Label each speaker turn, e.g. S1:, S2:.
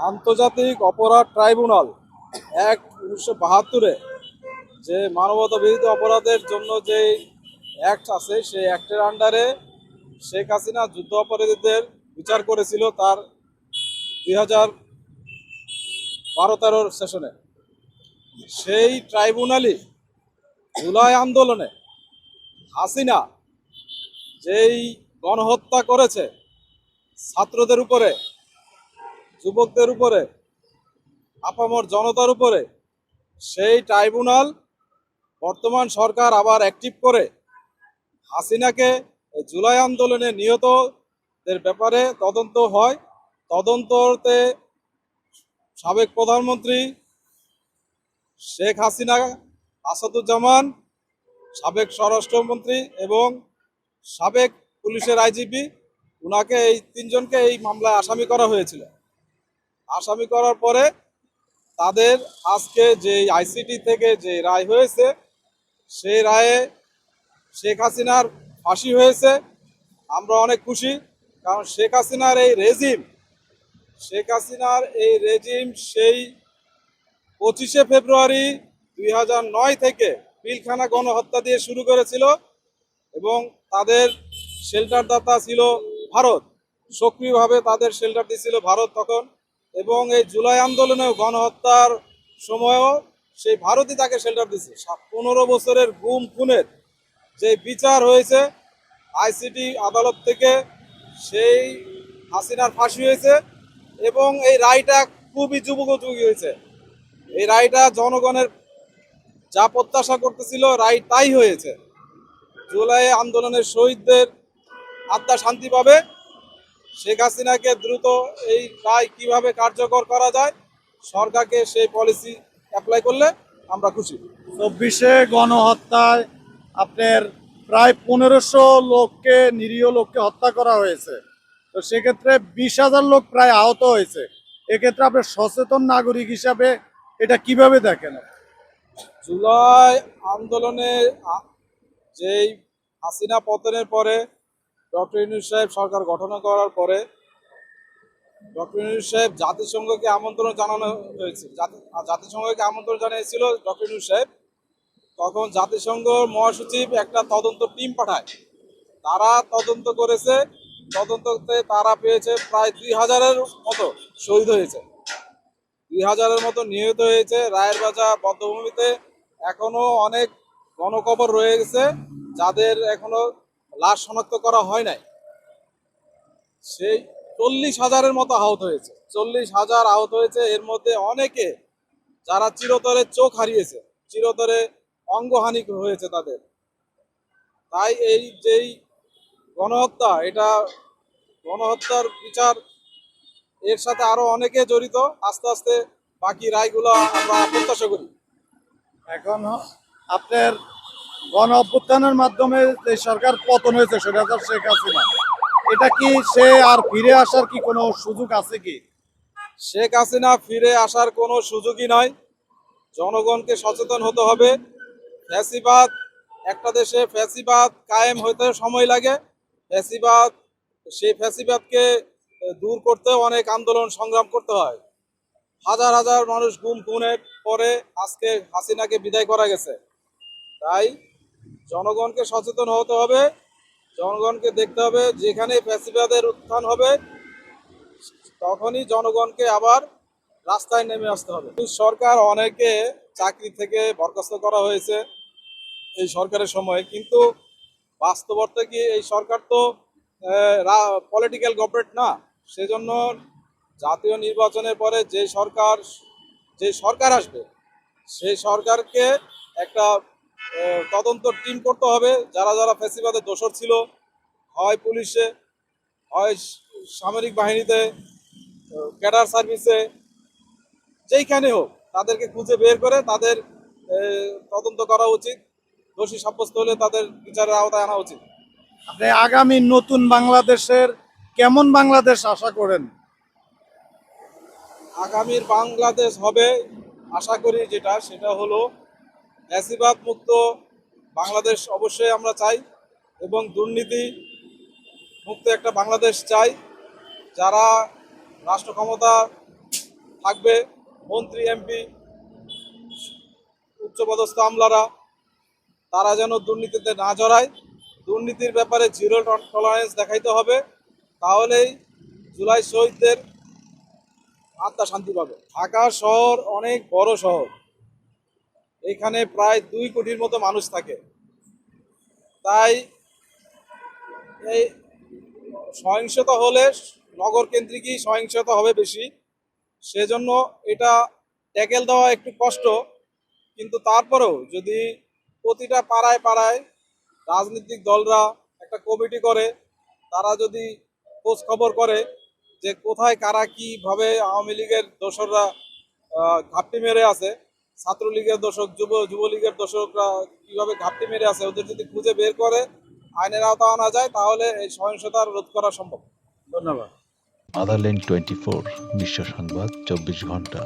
S1: আন্তর্জাতিক অপরাধ ট্রাইব্যুনাল এক উনিশশো বাহাত্তরে যে মানবতা বিরোধী অপরাধের জন্য যে অ্যাক্ট আছে, সেই অ্যাক্টের আন্ডারে শেখ হাসিনা যুদ্ধ অপরাধীদের বিচার করেছিল তার দুই হাজার বারো তেরোর সেশনে সেই ট্রাইব্যুনালই জুলাই আন্দোলনে হাসিনা যেই গণহত্যা করেছে ছাত্রদের উপরে যুবকদের উপরে, আপামর জনতার উপরে, সেই ট্রাইব্যুনাল বর্তমান সরকার আবার অ্যাক্টিভ করে, হাসিনাকে জুলাই আন্দোলনে নিহতদের ব্যাপারে তদন্ত হয়। তদন্ততে সাবেক প্রধানমন্ত্রী শেখ হাসিনা, আসাদুজ্জামান, সাবেক স্বরাষ্ট্রমন্ত্রী এবং সাবেক পুলিশের আইজিপি, উনাকে এই তিনজনকে এই মামলায় আসামি করা হয়েছিল। আসামি করার পরে তাদের আজকে যে আইসিটি থেকে যে রায় হয়েছে সেই রায়ে শেখ হাসিনার ফাঁসি হয়েছে। আমরা অনেক খুশি, কারণ শেখ হাসিনার এই রেজিম, শেখ হাসিনার এই রেজিম সেই পঁচিশে ফেব্রুয়ারি দুই থেকে পিলখানা গণহত্যা দিয়ে শুরু করেছিল এবং তাদের শেল্টার দাতা ছিল ভারত। সক্রিয়ভাবে তাদের শেল্টার দিয়েছিল ভারত তখন। এবং এই জুলাই আন্দোলনেও গণহত্যার সময়ও সেই ভারতই তাকে শেল্টার দিয়েছে পনেরো বছরের গুম খুনের যে বিচার হয়েছে আইসিটি আদালত থেকে সেই হাসিনার ফাঁসি হয়েছে এবং এই রায়টা খুবই যুবকোপযোগী হয়েছে। এই রায়টা জনগণের যা প্রত্যাশা করতেছিল, রায় তাই হয়েছে। জুলাই আন্দোলনের শহীদদের আত্মা শান্তি পাবে। শেখ হাসিনাকে দ্রুত এই রায় কীভাবে কার্যকর করা যায় সরকারকে সেই পলিসি অ্যাপ্লাই করলে আমরা খুশি।
S2: চব্বিশে গণহত্যায় আপনার প্রায় পনেরোশো লোককে নিরীহ লোককে হত্যা করা হয়েছে। তো সেক্ষেত্রে বিশ হাজার লোক প্রায় আহত হয়েছে। এক্ষেত্রে আপনার সচেতন নাগরিক হিসাবে এটা কীভাবে দেখেন?
S1: জুলাই আন্দোলনে যেই হাসিনা পতনের পরে ডক্টর ইউনুস সাহেব সরকার গঠন করার পরে ডক্টর ইউনুস সাহেব জাতিসংঘকে আমন্ত্রণ জানানো হয়েছে। জাতি- জাতিসংঘকে আমন্ত্রণ জানিয়েছিল ডক্টর ইউনুস সাহেব। তখন জাতিসংঘ মহাসচিব একটা তদন্ত টিম পাঠায়। তারা তদন্ত করেছে। তদন্ততে তারা পেয়েছে প্রায় দুই হাজারের মতো শহীদ হয়েছে। দুই হাজারের মতো নিহত হয়েছে রায়ের বাজার বদ্ধভূমিতে। এখনও অনেক গণকবর রয়ে গেছে। যাদের এখনও লাশ শনাক্ত করা হয় নাই। সেই চল্লিশ হাজারের মতো আহত হয়েছে। চল্লিশ হাজার আহত হয়েছে। এর মধ্যে অনেকে যারা চিরতরে চোখ হারিয়েছে, চিরতরে অঙ্গহানি হয়েছে তাদের। তাই এই যেই গণহত্যা, এটা গণহত্যার বিচার এর সাথে আরও অনেকে জড়িত। আস্তে আস্তে বাকি রায়গুলো আমরা প্রত্যাশা করি।
S2: এখন আপনার গণ অভ্যুত্থানের মাধ্যমে যে সরকার পতন হয়েছে তো শেখ হাসিনা। এটা কি সে আর ফিরে আসার কি কোনো সুযোগ আছে কি?
S1: শেখ হাসিনা ফিরে আসার কোনো সুযোগই নয় জনগণকে সচেতন হতে হবে। ফ্যাসিবাদ, একটা দেশে ফ্যাসিবাদ কায়েম হতে সময় লাগে। ফ্যাসিবাদ, সেই ফ্যাসিবাদকে দূর করতে অনেক আন্দোলন সংগ্রাম করতে হয়। হাজার হাজার মানুষ গুম, খুনের পরে আজকে হাসিনাকে বিদায় করা গেছে। তাই জনগণকে সচেতন হতে হবে, জনগণকে দেখতে হবে যেখানে ফ্যাসিবাদের উত্থান হবে, তখনই জনগণকে আবার রাস্তায় নেমে আসতে হবে। সরকার অনেকে চাকরি থেকে বরখাস্ত করা হয়েছে এই সরকারের সময়ে, কিন্তু বাস্তব অর্থে কি এই সরকার তো পলিটিক্যাল গভর্নমেন্ট না, সেজন্য জাতীয় নির্বাচনের পরে যে সরকার যে সরকার আসবে সেই সরকারকে একটা তদন্ত টিম করতে হবে। যারা যারা ফেসিবাদের দোষর ছিল হয় পুলিশে হয় সামরিক বাহিনীতে ক্যাডার সার্ভিসে যেইখানে হোক তাদেরকে খুঁজে বের করে তাদের তদন্ত করা উচিত। দোষী সাব্যস্ত হলে তাদের বিচারের আওতায় আনা উচিত।
S2: আপনি আগামী নতুন বাংলাদেশের কেমন বাংলাদেশ আশা করেন?
S1: আগামীর বাংলাদেশ হবে আশা করি যেটা সেটা হলো ফ্যাসিবাদ মুক্ত বাংলাদেশ অবশ্যই আমরা চাই এবং দুর্নীতি মুক্ত একটা বাংলাদেশ চাই। যারা রাষ্ট্র ক্ষমতা থাকবে, মন্ত্রী, এমপি, উচ্চপদস্থ আমলারা, তারা যেন দুর্নীতিতে না জড়ায়। দুর্নীতির ব্যাপারে জিরো টলারেন্স দেখাইতে হবে, তাহলেই জুলাই শহীদদের আত্মা শান্তি পাবে। ঢাকা শহর অনেক বড় শহর। এখানে প্রায় দুই কোটির মতো মানুষ থাকে। তাই এই সহিংসতা হলে নগর কেন্দ্রিকই সহিংসতা হবে বেশি। সেজন্য এটা ট্যাকেল দেওয়া একটু কষ্ট, কিন্তু তারপরেও যদি প্রতিটা পাড়ায় পাড়ায় রাজনৈতিক দলরা একটা কমিটি করে, তারা যদি খোঁজ খবর করে যে কোথায় কারা কীভাবে আওয়ামী লীগের দোসররা ঘাপটি মেরে আছে ছাত্রলীগের দর্শক, যুব, যুবলীগের দর্শকরা কীভাবে ঘাপটি মেরে আছে, ওদের যদি খুঁজে বের করে, আইনের আওতা আনা যায়, তাহলে এই সহিংসতা রোধ করা সম্ভব।
S2: ধন্যবাদ।
S3: আদারল্যান্ড টোয়েন্টি ফোর বিশ্ব সংবাদ, চব্বিশ ঘণ্টা